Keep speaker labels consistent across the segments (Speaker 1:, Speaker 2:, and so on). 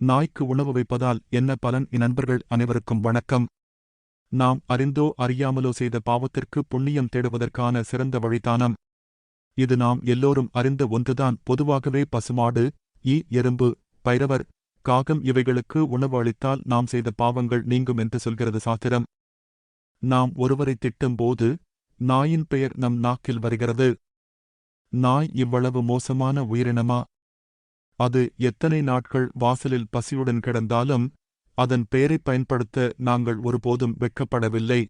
Speaker 1: நாய்க்கு உணவு வைப்பதால் என்ன பலன்? என் நண்பர்கள் அனைவருக்கும் வணக்கம். நாம் அறிந்தோ அறியாமலோ செய்த பாவத்திற்கு புண்ணியம் தேடுவதற்கான சிறந்த வழிதானம். இது நாம் எல்லோரும் அறிந்த ஒன்றுதான். பொதுவாகவே பசுமாடு ஈ எறும்பு பைரவர் காகம் இவைகளுக்கு உணவு அளித்தால் நாம் செய்த பாவங்கள் நீங்கும் என்று சொல்கிறது சாத்திரம். நாம் ஒருவரை திட்டும்போது நாயின் பெயர் நம் நாக்கில் வருகிறது. நாய் இவ்வளவு மோசமான உயிரினமா? அது எத்தனை நாட்கள் வாசலில் பசியுடன் கிடந்தாலும் அதன் பெயரைப் பயன்படுத்த நாங்கள் ஒருபோதும் வெட்கப்படவில்லை.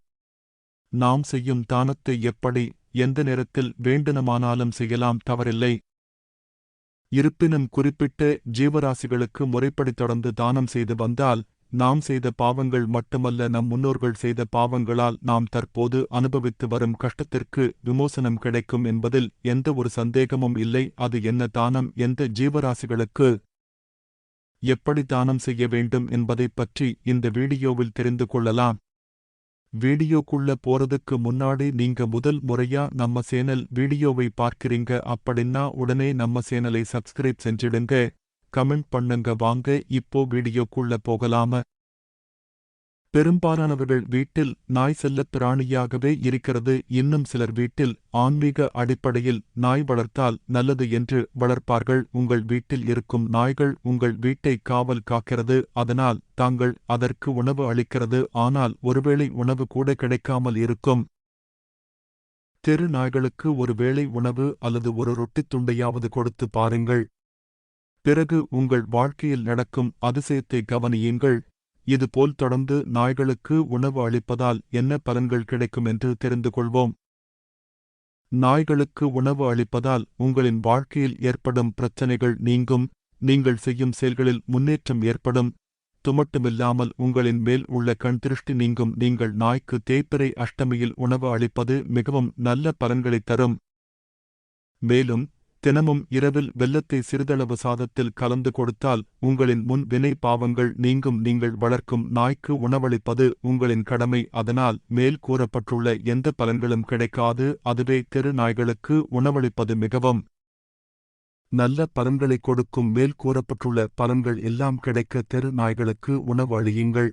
Speaker 1: நாம் செய்யும் தானத்தை எப்படி எந்த நேரத்தில் வேண்டுனமானாலும் செய்யலாம் தவறில்லை. இருப்பினும் குறிப்பிட்ட ஜீவராசிகளுக்கு முறைப்படி தொடர்ந்து தானம் செய்து வந்தால் நாம் செய்த பாவங்கள் மட்டுமல்ல நம் முன்னோர்கள் செய்த பாவங்களால் நாம் தற்போது அனுபவித்து வரும் கஷ்டத்திற்கு விமோசனம் கிடைக்கும் என்பதில் எந்த ஒரு சந்தேகமும் இல்லை. அது என்ன தானம்? எந்த ஜீவராசிகளுக்கு எப்படி தானம் செய்ய வேண்டும் என்பதைப் பற்றி இந்த வீடியோவில் தெரிந்து கொள்ளலாம். வீடியோக்குள்ள போறதுக்கு முன்னாடி நீங்க முதல் முறையா நம்ம சேனல் வீடியோவை பார்க்கிறீங்க அப்படின்னா உடனே நம்ம சேனலை சப்ஸ்கிரைப் செஞ்சிடுங்க. கமெண்ட் பண்ணுங்க வாங்க இப்போ வீடியோக்குள்ள போகலாம. பெரும்பாலானவர்கள் வீட்டில் நாய் செல்லப் பிராணியாகவே இருக்கிறது. இன்னும் சிலர் வீட்டில் ஆன்மீக அடிப்படையில் நாய் வளர்த்தால் நல்லது என்று வளர்ப்பார்கள். உங்கள் வீட்டில் இருக்கும் நாய்கள் உங்கள் வீட்டை காவல் காக்கிறது. அதனால் தாங்கள் அதற்கு உணவு அளிக்கிறது. ஆனால் ஒருவேளை உணவு கூட கிடைக்காமல் இருக்கும். தெரு நாய்களுக்கு ஒரு வேளை உணவு அல்லது ஒரு ரொட்டித் துண்டையாவது கொடுத்து பாருங்கள். பிறகு உங்கள் வாழ்க்கையில் நடக்கும் அதிசயத்தை கவனியுங்கள். இதுபோல் தொடர்ந்து நாய்களுக்கு உணவு அளிப்பதால் என்ன பலன்கள் கிடைக்கும் என்று தெரிந்து கொள்வோம். நாய்களுக்கு உணவு அளிப்பதால் உங்களின் வாழ்க்கையில் ஏற்படும் பிரச்சனைகள் நீங்கும். நீங்கள் செய்யும் செயல்களில் முன்னேற்றம் ஏற்படும். துமட்டுமில்லாமல் உங்களின் மேல் உள்ள கண் திருஷ்டி நீங்கும். நீங்கள் நாய்க்கு தேய்பிறை அஷ்டமியில் உணவு அளிப்பது மிகவும் நல்ல பலன்களைத் தரும். மேலும் தினமும் இரவில் வெல்லத்தை சிறிதளவு சாதத்தில் கலந்து கொடுத்தால் உங்களின் முன் வினை பாவங்கள் நீங்கும் நீங்கள் வளர்க்கும் நாய்க்கு உணவளிப்பது உங்களின் கடமை. அதனால் மேல் கூறப்பட்டுள்ள எந்த பலன்களும் கிடைக்காது. அதுவே தெரு நாய்களுக்கு உணவளிப்பது மிகவும் நல்ல பலன்களைக் கொடுக்கும். மேல் கூறப்பட்டுள்ள பலன்கள் எல்லாம் கிடைக்க தெரு நாய்களுக்கு உணவு அழியுங்கள்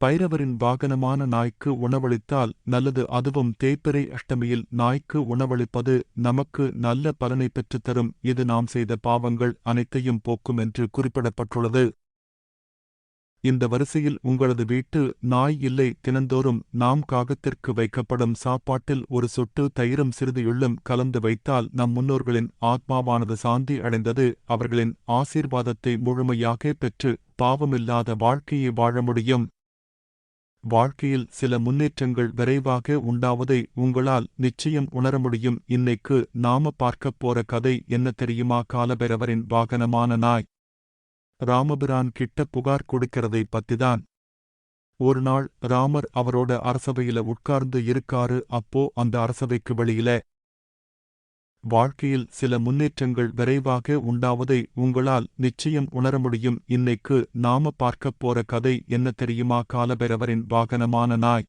Speaker 1: பைரவரின் வாகனமான நாய்க்கு உணவளித்தால் நல்லது அதுவும் தேய்பிறை அஷ்டமியில் நாய்க்கு உணவளிப்பது நமக்கு நல்ல பலனை பெற்றுத்தரும் இது நாம் செய்த பாவங்கள் அனைத்தையும் போக்கும் என்று குறிப்பிடப்பட்டுள்ளது. இந்த வரிசையில் உங்களது வீட்டு நாய் இல்லை தினந்தோறும் நாம் காகத்திற்கு வைக்கப்படும் சாப்பாட்டில் ஒரு சொட்டு தயிரும் சிறிது எள்ளும் கலந்து வைத்தால் நம் முன்னோர்களின் ஆத்மாவானது சாந்தி அடைந்தது. அவர்களின் ஆசீர்வாதத்தை முழுமையாக பெற்று பாவமில்லாத வாழ்க்கையை வாழ முடியும். வாழ்க்கையில் சில முன்னேற்றங்கள் விரைவாக உண்டாவதை உங்களால் நிச்சயம் உணர முடியும். இன்னைக்கு நாம பார்க்கப் போற கதை என்ன தெரியுமா? காலபெறவரின் வாகனமான நாய். ராமபிரான் கிட்ட புகார் கொடுக்கிறதை பத்திதான். ஒரு நாள் ராமர் அவரோட அரசவையில உட்கார்ந்து இருக்காரு. அப்போ அந்த அரசவைக்கு வெளியில வாழ்க்கையில் சில முன்னேற்றங்கள் விரைவாக உண்டாவதை உங்களால் நிச்சயம் உணர முடியும். இன்னைக்கு நாம பார்க்கப் போற கதை என்ன தெரியுமா? காலபெறவரின் வாகனமான நாய்.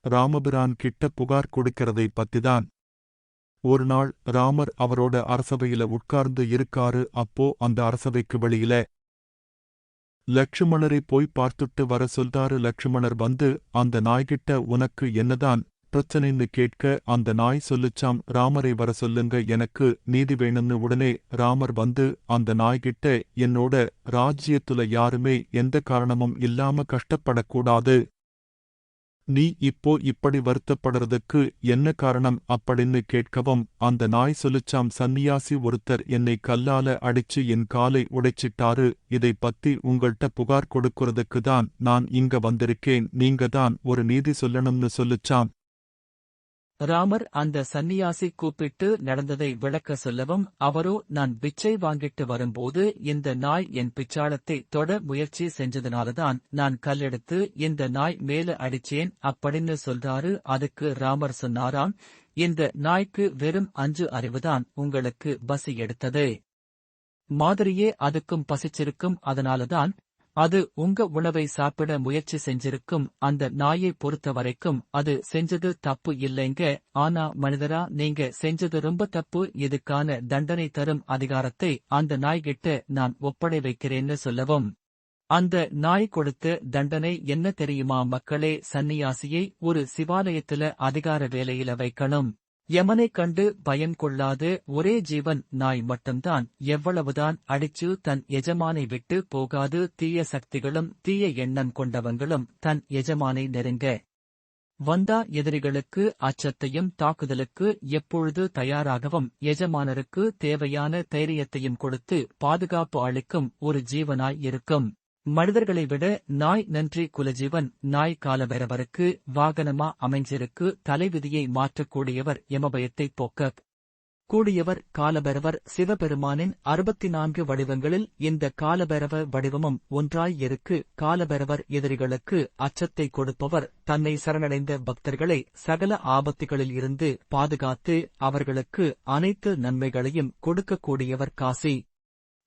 Speaker 1: ராமபிரான் கிட்ட புகார் கொடுக்கிறதை பத்திதான். ஒரு நாள் ராமர் அவரோட அரசவையில உட்கார்ந்து இருக்காரு. அப்போ அந்த அரசவைக்கு வெளியில லட்சுமணரை போய் பார்த்துட்டு வர சொல்றாரு லட்சுமணர். வந்து அந்த நாய்கிட்ட உனக்கு என்னதான் பிரச்சனைன்னு கேட்க அந்த நாய் சொல்லுச்சாம் ராமரை வர சொல்லுங்க எனக்கு நீதி வேணும்னு உடனே ராமர் வந்து அந்த நாய்கிட்ட என்னோட ராஜ்யத்துல யாருமே எந்த காரணமும் இல்லாம கஷ்டப்படக்கூடாது. நீ இப்போ இப்படி வருத்தப்படுறதுக்கு என்ன காரணம்? அப்படின்னு கேட்கவும் அந்த நாய் சொல்லுச்சாம் சன்னியாசி ஒருத்தர் என்னை கல்லால அடிச்சு என் காலை உடைச்சிட்டாரு. இதை பத்தி உங்கள்ட்ட புகார் கொடுக்கறதுக்கு தான் நான் இங்க வந்திருக்கேன். நீங்க தான் ஒரு நீதி சொல்லணும்னு சொல்லுச்சாம்.
Speaker 2: ராமர் அந்த சந்நியாசி கூப்பிட்டு நடந்ததை விளக்க சொல்லவும் அவரோ நான் பிச்சை வாங்கிட்டு வரும்போது இந்த நாய் என் பிச்சாளத்தை தொட முயற்சி செஞ்சதுனாலதான் நான் கல்லெடுத்து இந்த நாய் மேல அடிச்சேன் அப்படின்னு சொல்றாரு. அதுக்கு ராமர் சொன்னாராம் இந்த நாய்க்கு வெறும் அஞ்சு அறிவுதான் உங்களுக்கு பசி எடுத்தது. மாதிரியே அதுக்கும் பசிச்சிருக்கும் அதனாலதான் அது உங்க உணவை சாப்பிட முயற்சி செஞ்சிருக்கும் அந்த நாயை பொறுத்த வரைக்கும் அது செஞ்சது தப்பு இல்லைங்க. ஆனா மனிதரா நீங்க செஞ்சது ரொம்ப தப்பு. இதுக்கான தண்டனை தரும் அதிகாரத்தை அந்த நாய்கிட்ட நான் ஒப்படை வைக்கிறேன்னு சொல்லவும். அந்த நாய் கொடுத்த தண்டனை என்ன தெரியுமா மக்களே? சன்னியாசியை ஒரு சிவாலயத்துல அதிகார வேலையில வைக்கணும். யமனைக் கண்டு பயன் கொள்ளாது ஒரே ஜீவன் நாய் மட்டும்தான் எவ்வளவுதான் அடிச்சு தன் எஜமானை விட்டு போகாது தீய சக்திகளும் தீய எண்ணம் கொண்டவங்களும் தன் எஜமானை நெருங்க. வந்தா எதிரிகளுக்கு அச்சத்தையும் தாக்குதலுக்கு எப்பொழுது தயாராகவும் எஜமானருக்கு தேவையான தைரியத்தையும் கொடுத்து பாதுகாப்பு அளிக்கும் ஒரு ஜீவனாய் இருக்கும். மனிதர்களை விட நாய் நன்றி குலஜீவன் நாய் காலபைரவருக்கு வாகனமா அமைஞ்சிருக்கு தலைவிதியை மாற்றக்கூடியவர் எமபயத்தை போக்க கூடியவர் காலபைரவர் சிவபெருமானின் அறுபத்தி நான்கு வடிவங்களில் இந்த காலபைரவ வடிவமும் ஒன்றாய் இருக்கு காலபைரவர் எதிரிகளுக்கு அச்சத்தை கொடுப்பவர் தன்னை சரணடைந்த பக்தர்களை சகல ஆபத்துகளில் இருந்து பாதுகாத்து அவர்களுக்கு அனைத்து நன்மைகளையும் கொடுக்கக்கூடியவர் காசி.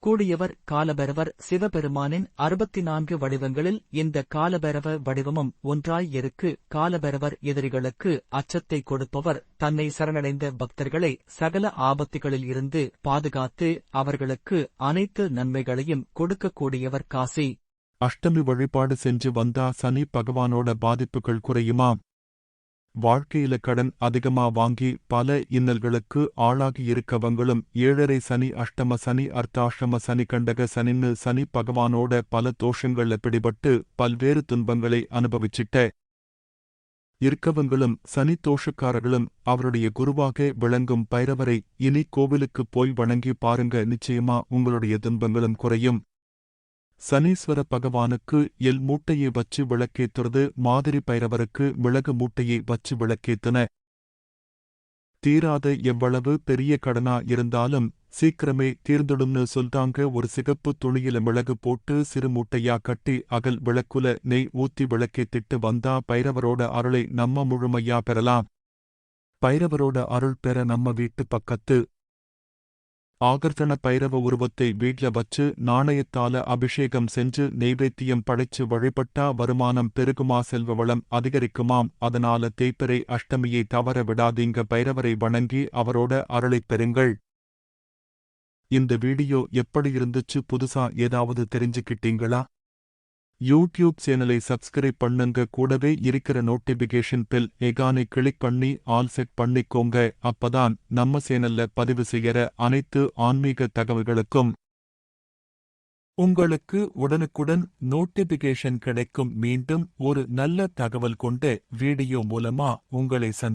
Speaker 2: கூடியவர் காலபைரவர் சிவபெருமானின் அறுபத்தி நான்கு வடிவங்களில் இந்த காலபைரவ வடிவமும் ஒன்றாய் இருக்கு காலபைரவர் எதிரிகளுக்கு அச்சத்தை கொடுப்பவர். தன்னை சரணடைந்த பக்தர்களை சகல ஆபத்துகளில் இருந்து பாதுகாத்து அவர்களுக்கு அனைத்து நன்மைகளையும் கொடுக்கக்கூடியவர் காசி.
Speaker 1: அஷ்டமி வழிபாடு சென்று வந்தா சனி பகவானோட பாதிப்புகள் குறையுமா? வாழ்க்கையில கடன் அதிகமா வாங்கி பல இன்னல்களுக்கு ஆளாகி இருக்கவங்களும் ஏழரை சனி அஷ்டம சனி அர்த்தாஷ்டம சனி கண்டக சனின்னு சனி பகவானோட பல தோஷங்கள்ல பிடிபட்டு பல்வேறு துன்பங்களை அனுபவிச்சிட்ட இருக்கவங்களும் சனி தோஷக்காரர்களும் அவருடைய குருவாக விளங்கும் பைரவரை இனி கோவிலுக்கு போய் வணங்கி பாருங்க. நிச்சயமா உங்களுடைய துன்பங்களும் குறையும். சனீஸ்வர பகவானுக்கு எல் மூட்டையை வச்சு விளக்கேத்துறது மாதிரி பைரவருக்கு மிளகு மூட்டையை வச்சு விளக்கேத்தன. தீராத எவ்வளவு பெரிய கடனா இருந்தாலும் சீக்கிரமே தீர்ந்துடும்னு சொல்றாங்க. ஒரு சிகப்பு துணியில மிளகு போட்டு சிறு மூட்டையா கட்டி அகல் விளக்குல நெய் ஊத்தி விளக்கேத்திட்டு வந்தா பைரவரோட அருளை நம்ம முழுமையா பெறலாம். பைரவரோட அருள் பெற நம்ம வீட்டு பக்கத்து ஆகர்த்தன பைரவ உருவத்தை வீட்ல வச்சு நாணயத்தால அபிஷேகம் செஞ்சு நெய்வேத்தியம் படைச்சு வழிபட்டா வருமானம் பெருகுமா செல்வ வளம் அதிகரிக்குமாம். அதனால தேய்பிறை அஷ்டமியை தவற விடாதீங்க. பைரவரை வணங்கி அவரோட அருளைப் பெறுங்கள். இந்த வீடியோ எப்படி இருந்துச்சு? புதுசா ஏதாவது தெரிஞ்சுக்கிட்டீங்களா? யூடியூப் சேனலை சப்ஸ்கிரைப் பண்ணுங்க. கூடவே இருக்கிற நோட்டிபிகேஷன் பில் எகானை கிளிக் பண்ணி ஆல் செட் பண்ணிக்கோங்க. அப்பதான் நம்ம சேனல்ல பதிவு செய்யற அனைத்து ஆன்மீக தகவல்களுக்கும் உங்களுக்கு உடனுக்குடன் நோட்டிபிகேஷன் கிடைக்கும். மீண்டும் ஒரு நல்ல தகவல் கொண்ட வீடியோ மூலமா உங்களை சந்தி